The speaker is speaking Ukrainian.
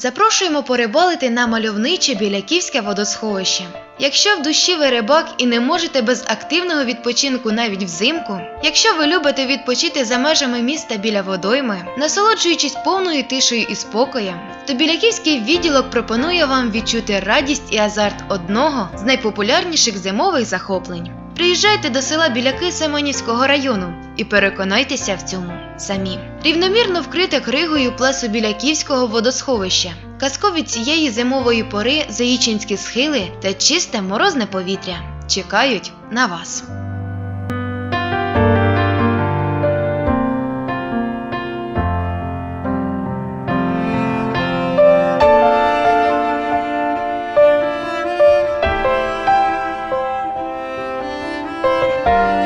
Запрошуємо порибалити на мальовниче Біляківське водосховище. Якщо в душі ви рибак і не можете без активного відпочинку навіть взимку, якщо ви любите відпочити за межами міста біля водойми, насолоджуючись повною тишею і спокоєм, то Біляківський відділок пропонує вам відчути радість і азарт одного з найпопулярніших зимових захоплень. Приїжджайте до села Біляки Семенівського району і переконайтеся в цьому самі. Рівномірно вкрите кригою плесу Біляківського водосховища. Казкові цієї зимової пори заїчинські схили та чисте морозне повітря чекають на вас. Bye.